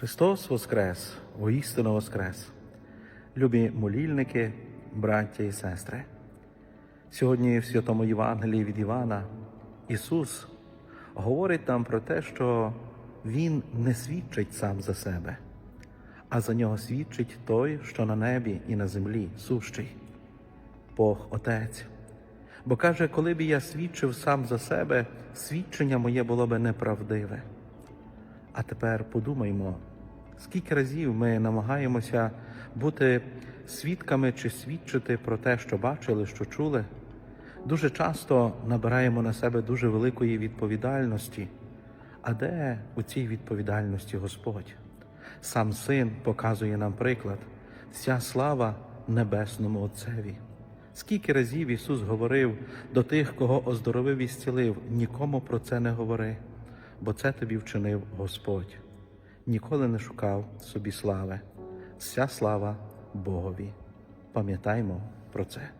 Христос Воскрес, воістину Воскрес, любі молільники, браття і сестри. Сьогодні в Святому Євангелії від Івана Ісус говорить нам про те, що Він не свідчить сам за себе, а за нього свідчить той, що на небі і на землі сущий, Бог Отець. Бо каже, коли б я свідчив сам за себе, свідчення моє було би неправдиве. А тепер подумаймо, скільки разів ми намагаємося бути свідками чи свідчити про те, що бачили, що чули. Дуже часто набираємо на себе дуже великої відповідальності. А де у цій відповідальності Господь? Сам син показує нам приклад, вся слава Небесному Отцеві. Скільки разів Ісус говорив до тих, кого оздоровив і зцілив, нікому про це не говори, бо це тобі вчинив Господь. Ніколи не шукав собі слави. Вся слава Богові. Пам'ятаймо про це.